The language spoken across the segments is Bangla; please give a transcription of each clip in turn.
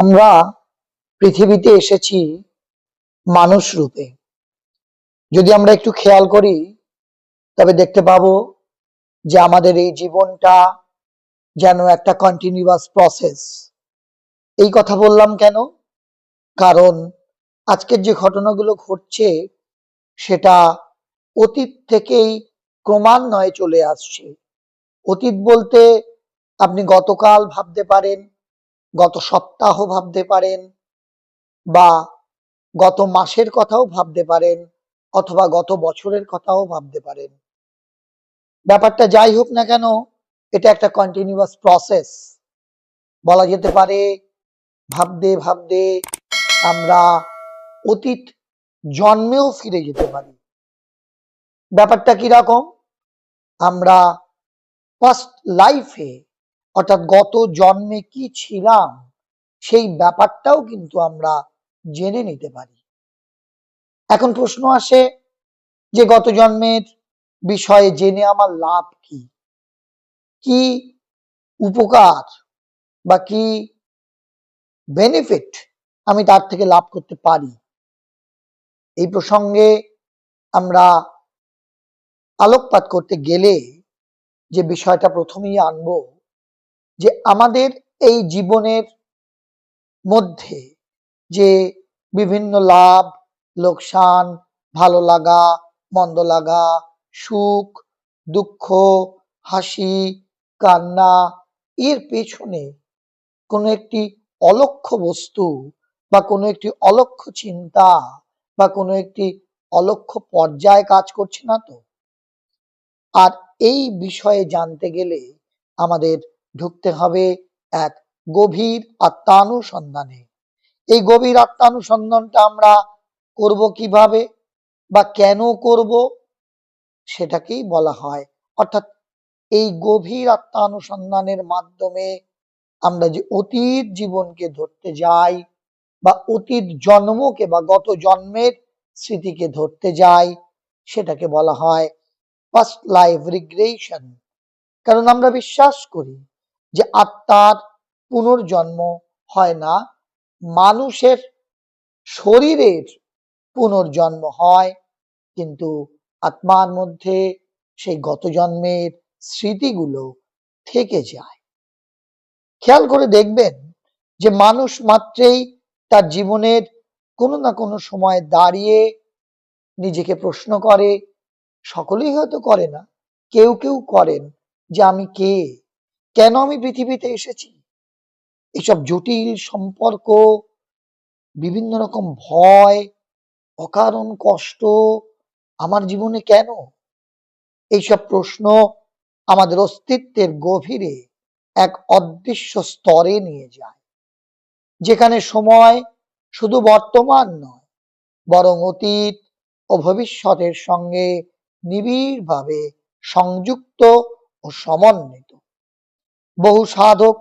আমরা পৃথিবীতে এসেছি মানুষ রূপে। যদি আমরা একটু খেয়াল করি, তবে দেখতে পাবো যে আমাদের এই জীবনটা যেন একটা কন্টিনিউয়াস প্রসেস এই কথা বললাম কেন? কারণ আজকের যে ঘটনাগুলো ঘটছে, সেটা অতীত থেকেই ক্রমান্বয়ে চলে আসছে। অতীত বলতে আপনি গতকাল ভাবতে পারেন গত সপ্তাহ ভাবতে পারেন বা গত মাসের কথাও ভাবতে পারেন অথবা গত বছরের কথাও ভাবতে পারেন। ব্যাপারটা যাই হোক না কেন, এটা একটা কন্টিনিউয়াস প্রসেস বলা যেতে পারে, ভাবতে ভাবতে আমরা অতীত জন্মেও ফিরে যেতে পারি। ব্যাপারটা কীরকম? আমরা ফার্স্ট লাইফে অর্থাৎ গত জন্মে কি ছিলাম, সেই ব্যাপারটাও কিন্তু আমরা জেনে নিতে পারি। এখন প্রশ্ন আসে যে গত জন্মের বিষয়ে জেনে আমার লাভ কি? কি উপকার বা কি বেনিফিট আমি তার থেকে লাভ করতে পারি? এই প্রসঙ্গে আমরা আলোকপাত করতে গেলে যে বিষয়টা প্রথমেই আনব যে আমাদের এই জীবনের মধ্যে যে বিভিন্ন লাভ, লোকসান, ভালো লাগা, মন্দ লাগা, সুখ, দুঃখ, হাসি, কান্না, এর পেছনে কোনো একটি অলক্ষ্য বস্তু বা কোনো একটি অলক্ষ্য চিন্তা বা কোনো একটি অলক্ষ্য পর্যায়ে কাজ করছে না তো? আর এই বিষয়ে জানতে গেলে আমাদের ঢুকতে হবে এক গভীর আত্মানুসন্ধানে। এই গভীর আত্মানুসন্ধানটা আমরা করব কীভাবে বা কেন করব সেটাকেই বলা হয়। অর্থাৎ এই গভীর আত্মানুসন্ধানের মাধ্যমে আমরা যে অতীত জীবনকে ধরতে যাই বা অতীত জন্মকে বা গত জন্মের স্মৃতিকে ধরতে যাই সেটাকে বলা হয় ফার্স্ট লাইফ রিগ্রেশন কারণ আমরা বিশ্বাস করি যে আত্মার পুনর্জন্ম হয় না, মানুষের শরীরের পুনর্জন্ম হয়, কিন্তু আত্মার মধ্যে সেই গত জন্মের স্মৃতিগুলো থেকে যায়। খেয়াল করে দেখবেন যে মানুষ মাত্রেই তার জীবনের কোনো না কোনো সময় দাঁড়িয়ে নিজেকে প্রশ্ন করে, সকলেই হয়তো করে না, কেউ কেউ করেন যে আমি কে? কেন আমি পৃথিবীতে এসেছি? এসব জটিল সম্পর্ক, বিভিন্ন রকম ভয়, অকারণ কষ্ট, আমার জীবনে কেন? এইসব প্রশ্ন আমাদের অস্তিত্বের গভীরে এক অদৃশ্য স্তরে নিয়ে যায়, যেখানে সময় শুধু বর্তমান নয়, বরং অতীত ও ভবিষ্যতের সঙ্গে নিবিড়ভাবে সংযুক্ত ও সমন্বিত। বহু সাধক,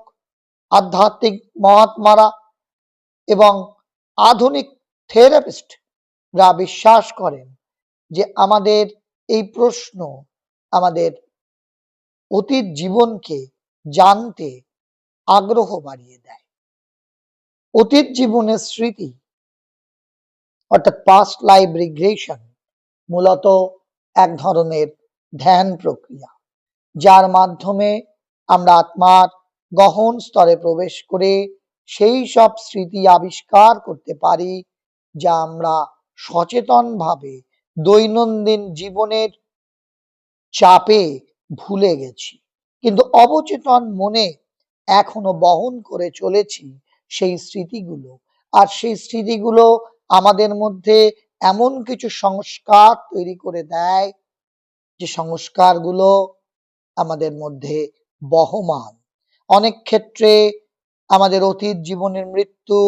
আধ্যাত্মিক মহাত্মারা এবং আধুনিক থেরাপিস্টরা বিশ্বাস করেন যে আমাদের এই প্রশ্ন, আমাদের অতীত জীবনকে জানতে আগ্রহ বাড়িয়ে দেয়। অতীত জীবনের স্মৃতি, অর্থাৎ পাস্ট লাইফ রিগ্রেশন মূলত এক ধরনের ধ্যান প্রক্রিয়া, যার মাধ্যমে আমরা আত্মার গহন স্তরে প্রবেশ করে সেই সব স্মৃতি আবিষ্কার করতে পারি, যা আমরা সচেতনভাবে দৈনন্দিন জীবনের চাপে ভুলে গেছি। কিন্তু অবচেতন মনে এখনও বহন করে চলেছি সেই স্মৃতিগুলো। আর সেই স্মৃতিগুলো আমাদের মধ্যে এমন কিছু সংস্কার তৈরি করে দেয়, যে সংস্কারগুলো আমাদের মধ্যে বহমান। অনেক ক্ষেত্রে আমাদের অতীত জীবনের মৃত্যু,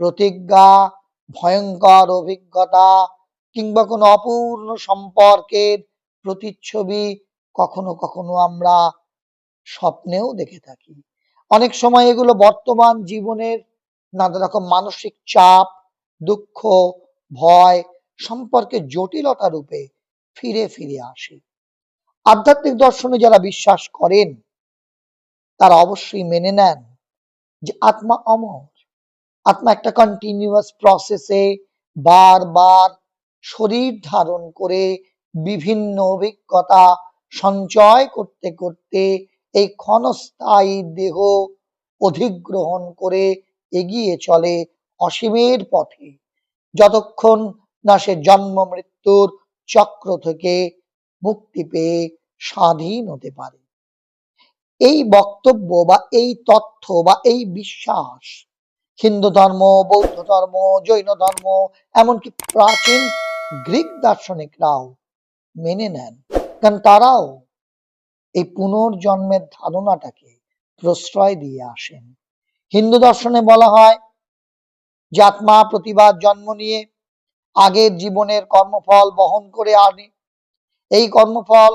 প্রতিজ্ঞা, ভয়ঙ্কর অভিজ্ঞতা কিংবা কোনো অপূর্ণ সম্পর্কের প্রতিচ্ছবি কখনো কখনো আমরা স্বপ্নেও দেখে থাকি। অনেক সময় এগুলো বর্তমান জীবনের নানা রকম মানসিক চাপ, দুঃখ, ভয় সম্পর্কে জটিলতা রূপে ফিরে ফিরে আসে। আধ্যাত্মিক দর্শনে যারা বিশ্বাস করেন তারা অবশ্যই মেনে নেন যে আত্মা অমর। আত্মা একটা কন্টিনিউয়াস প্রসেসে বারবার শরীর ধারণ করে বিভিন্ন অভিজ্ঞতা সঞ্চয় করতে করতে এই ক্ষণস্থায়ী দেহ অধিগ্রহণ করে এগিয়ে চলে অসীমের পথে। যতক্ষণ না সে জন্ম মৃত্যুর চক্র থেকে মুক্তি পেয়ে স্বাধীন হতে পারে। এই বক্তব্য বা এই তথ্য বা এই বিশ্বাস, হিন্দু ধর্ম, বৌদ্ধ ধর্ম, জৈন ধর্ম, এমনকি প্রাচীন গ্রিক দার্শনিকরাও মেনে নেন। কারণ তারাও এই পুনর্জন্মের ধারণাটাকে প্রশ্রয় দিয়ে আসেন। হিন্দু দর্শনে বলা হয় যে আত্মা প্রতিবার জন্ম নিয়ে আগের জীবনের কর্মফল বহন করে আনে। এই কর্মফল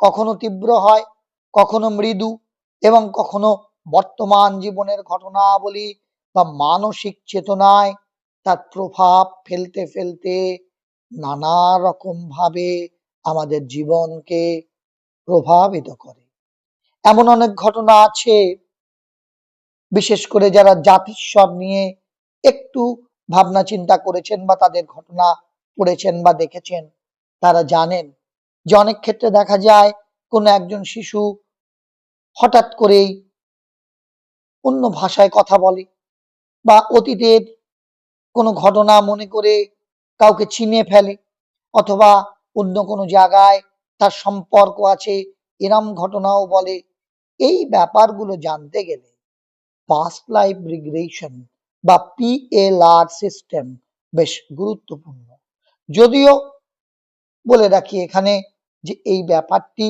কখনো তীব্র হয়, কখনো মৃদু এবং কখনো বর্তমান জীবনের ঘটনাবলী বা মানসিক চেতনায় তার প্রভাব ফেলতে ফেলতে নানা রকম ভাবে আমাদের জীবনকে প্রভাবিত করে। এমন অনেক ঘটনা আছে, বিশেষ করে যারা জাতিস্বর নিয়ে একটু ভাবনা চিন্তা করেছেন বা তাদের ঘটনা পড়েছেন বা দেখেছেন, তারা জানেন যে অনেক ক্ষেত্রে দেখা যায় কোনো একজন শিশু হঠাৎ করেই অন্য ভাষায় কথা বলে বা অতীতের কোনো ঘটনা মনে করে কাউকে চিনে ফেলে অথবা অন্য কোনো জায়গায় তার সম্পর্ক আছে, এরম ঘটনাও বলে। এই ব্যাপারগুলো জানতে গেলে পাস্ট লাইফ রিগ্রেশন বা পিএলআর সিস্টেম বেশ গুরুত্বপূর্ণ। যদিও বলে রাখি এখানে যে এই ব্যাপারটি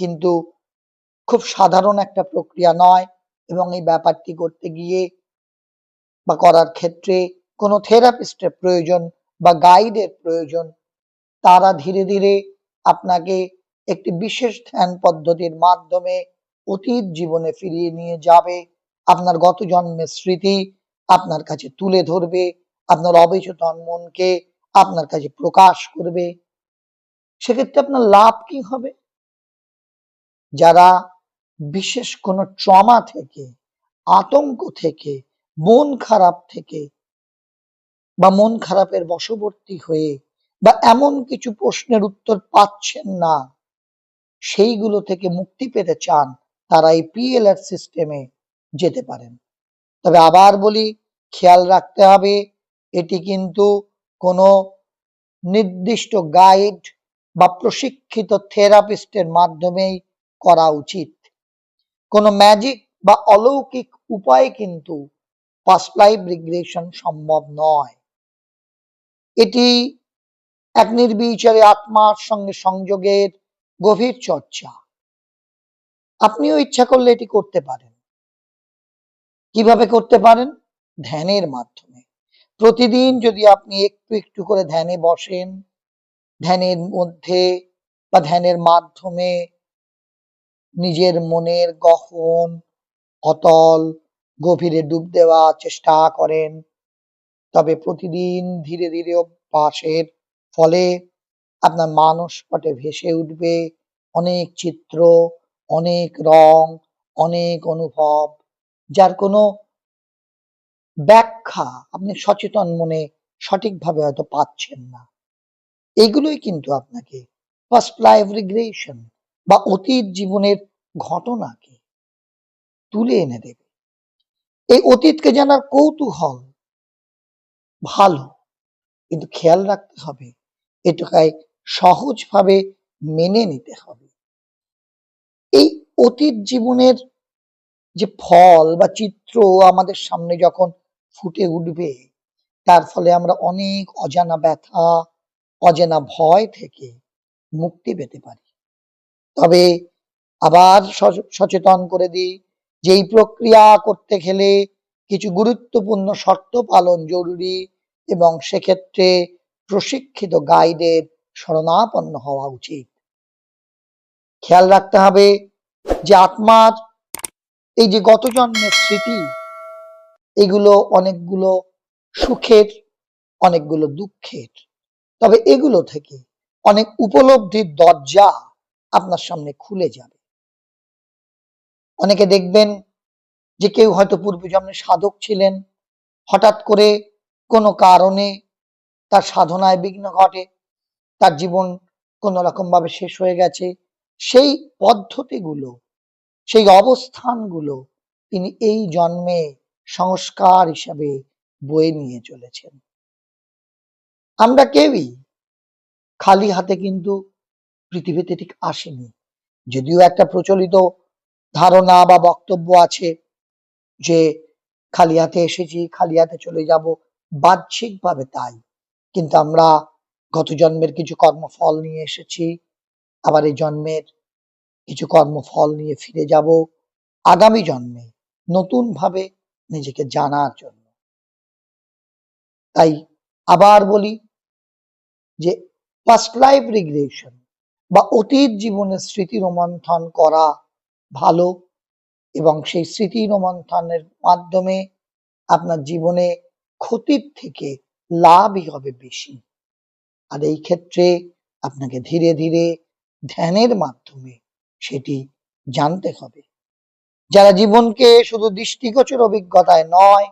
কিন্তু খুব সাধারণ একটা প্রক্রিয়া নয় এবং এই ব্যাপারটি করতে গিয়ে বা করার ক্ষেত্রে কোনো থেরাপিস্টের প্রয়োজন বা গাইডের প্রয়োজন, তারা ধীরে ধীরে আপনাকে একটি বিশেষ ধ্যান পদ্ধতির মাধ্যমে অতীত জীবনে ফিরিয়ে নিয়ে যাবে, আপনার গত জন্মের স্মৃতি আপনার কাছে তুলে ধরবে, আপনার অবচেতন মনকে আপনার কাছে প্রকাশ করবে। সেক্ষেত্রে আপনার লাভ কি হবে? যারা বিশেষ কোনো ট্রমা থেকে, আতঙ্ক থেকে, মন খারাপ থেকে বা মন খারাপের বশবর্তী হয়ে বা এমন কিছু প্রশ্নের উত্তর পাচ্ছেন না, সেইগুলো থেকে মুক্তি পেতে চান, তারা এই পিএলআর সিস্টেমে যেতে পারেন। তবে আবার বলি, খেয়াল রাখতে হবে, এটি কিন্তু কোনো নির্দিষ্ট গাইড বা প্রশিক্ষিত থেরাপিস্টের মাধ্যমেই করা উচিত। কোনো ম্যাজিক বা অলৌকিক উপায়ে কিন্তু পাস্ট লাইফ রিগ্রেশন সম্ভব নয়। এটি এক নির্বিচারে আত্মার সঙ্গে সংযোগের গভীর চর্চা। আপনিও ইচ্ছা করলে এটি করতে পারেন। কীভাবে করতে পারেন? ধ্যানের মাধ্যমে। প্রতিদিন যদি আপনি একটু একটু করে ধ্যানে বসেন, ধ্যানের মধ্যে বা ধ্যানের মাধ্যমে নিজের মনের গহন অতল গভীরে ডুব দেওয়ার চেষ্টা করেন। তবে প্রতিদিন ধীরে ধীরে অভ্যাসের ফলে আপনার মানস পটে ভেসে উঠবে। অনেক চিত্র, অনেক রং, অনেক অনুভব, যার কোনো ব্যাখ্যা আপনি সচেতন মনে সঠিকভাবে হয়তো পাচ্ছেন না। এগুলোই কিন্তু আপনাকে ফার্স্ট লাইফ রিগ্রেশন বা অতীত জীবনের ঘটনাকে তুলে এনে দেবে। এই অতীতকে জানার কৌতূহল ভালো, কিন্তু খেয়াল রাখতে হবে এটাকে সহজভাবে মেনে নিতে হবে। এই অতীত জীবনের যে ফল বা চিত্র আমাদের সামনে যখন ফুটে উঠবে, তার ফলে আমরা অনেক অজানা ব্যথা, অজানা ভয় থেকে মুক্তি পেতে পারি। তবে আবার সচেতন করে দিই যে এই প্রক্রিয়া করতে গেলে কিছু গুরুত্বপূর্ণ শর্ত পালন জরুরি এবং সেক্ষেত্রে প্রশিক্ষিত গাইডের শরণাপন্ন হওয়া উচিত। খেয়াল রাখতে হবে যে আত্মার এই যে গত জন্মের স্মৃতি, এগুলো অনেকগুলো সুখের, অনেকগুলো দুঃখের। তবে এগুলো থেকে অনেক উপলব্ধির দরজা আপনার সামনে খুলে যাবে। অনেকে দেখবেন যে কেউ হয়তো পূর্বজন্মে সাধক ছিলেন, হঠাৎ করে কোনো কারণে তার সাধনায় বিঘ্ন ঘটে, তার জীবন কোনো রকম ভাবে শেষ হয়ে গেছে, সেই পদ্ধতিগুলো, সেই অবস্থানগুলো তিনি এই জন্মে সংস্কার হিসাবে বয়ে নিয়ে চলেছেন। আমরা কেউই খালি হাতে কিন্তু পৃথিবীতে ঠিক আসেনি। যদিও একটা প্রচলিত ধারণা বা বক্তব্য আছে যে খালি হাতে এসেছি খালি হাতে চলে যাব, বাহ্যিকভাবে তাই। কিন্তু আমরা গত জন্মের কিছু কর্মফল নিয়ে এসেছি, আবার এই জন্মের কিছু কর্মফল নিয়ে ফিরে যাব আগামী জন্মে নতুন ভাবে নিজেকে জানার জন্য। তাই আবার বলি যে ফার্স্ট লাইফ রিগ্রেশন বা অতীত জীবনের স্মৃতি রোমন্থন করা ভালো এবং সেই স্মৃতি রোমন্থনের মাধ্যমে আপনার জীবনে ক্ষতির থেকে লাভই হবে বেশি। আর এই ক্ষেত্রে আপনাকে ধীরে ধীরে ধ্যানের মাধ্যমে সেটি জানতে হবে। যারা জীবনকে শুধু দৃষ্টিগোচর অভিজ্ঞতায় নয়,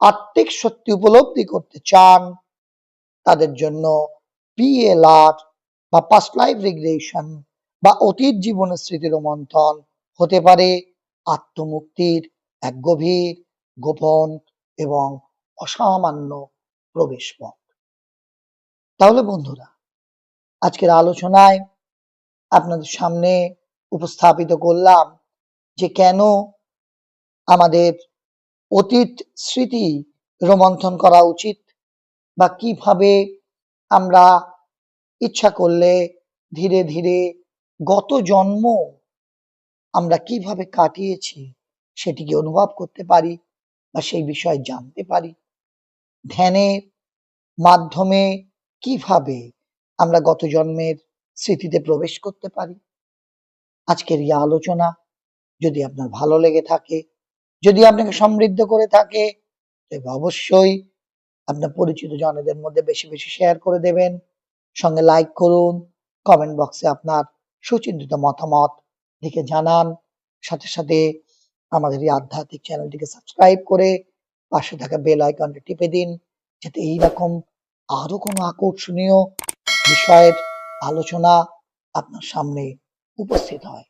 আত্মিক সত্যি উপলব্ধি করতে চান, তাদের জন্য পিএলআর বা পাস্ট লাইফ রিগ্রেশন বা অতীত জীবনের স্মৃতি রোমন্থন হতে পারে আত্মমুক্তির এক গভীর, গোপন এবং অসামান্য প্রবেশ পথ তাহলে বন্ধুরা, আজকের আলোচনায় আপনাদের সামনে উপস্থাপিত করলাম যে কেন আমাদের অতীত স্মৃতি রোমন্থন করা উচিত বা কীভাবে আমরা ইচ্ছা করলে ধীরে ধীরে গত জন্ম আমরা কীভাবে কাটিয়েছি সেটিকে অনুভব করতে পারি বা সেই বিষয়ে জানতে পারি। ধ্যানের মাধ্যমে কীভাবে আমরা গত জন্মের স্মৃতিতে প্রবেশ করতে পারি? আজকের এই আলোচনা যদি আপনার ভালো লেগে থাকে, যদি আপনাকে সমৃদ্ধ করে থাকে, তবে অবশ্যই আপনার পরিচিত জনেদের মধ্যে বেশি বেশি শেয়ার করে দেবেন। সঙ্গে লাইক করুন কমেন্ট বক্সে আপনার সুচিন্তিত মতামত লিখে জানান। সাথে সাথে আমাদের এই আধ্যাত্মিক চ্যানেলটিকে সাবস্ক্রাইব করে পাশে থাকা বেল আইকনটি টিপে দিন, যাতে এইরকম আরও কোনো আকর্ষণীয় বিষয়ের আলোচনা আপনার সামনে উপস্থিত হয়।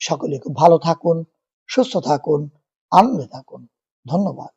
সকলে খুব ভালো থাকুন, সুস্থ থাকুন, আনন্দে থাকুন। ধন্যবাদ।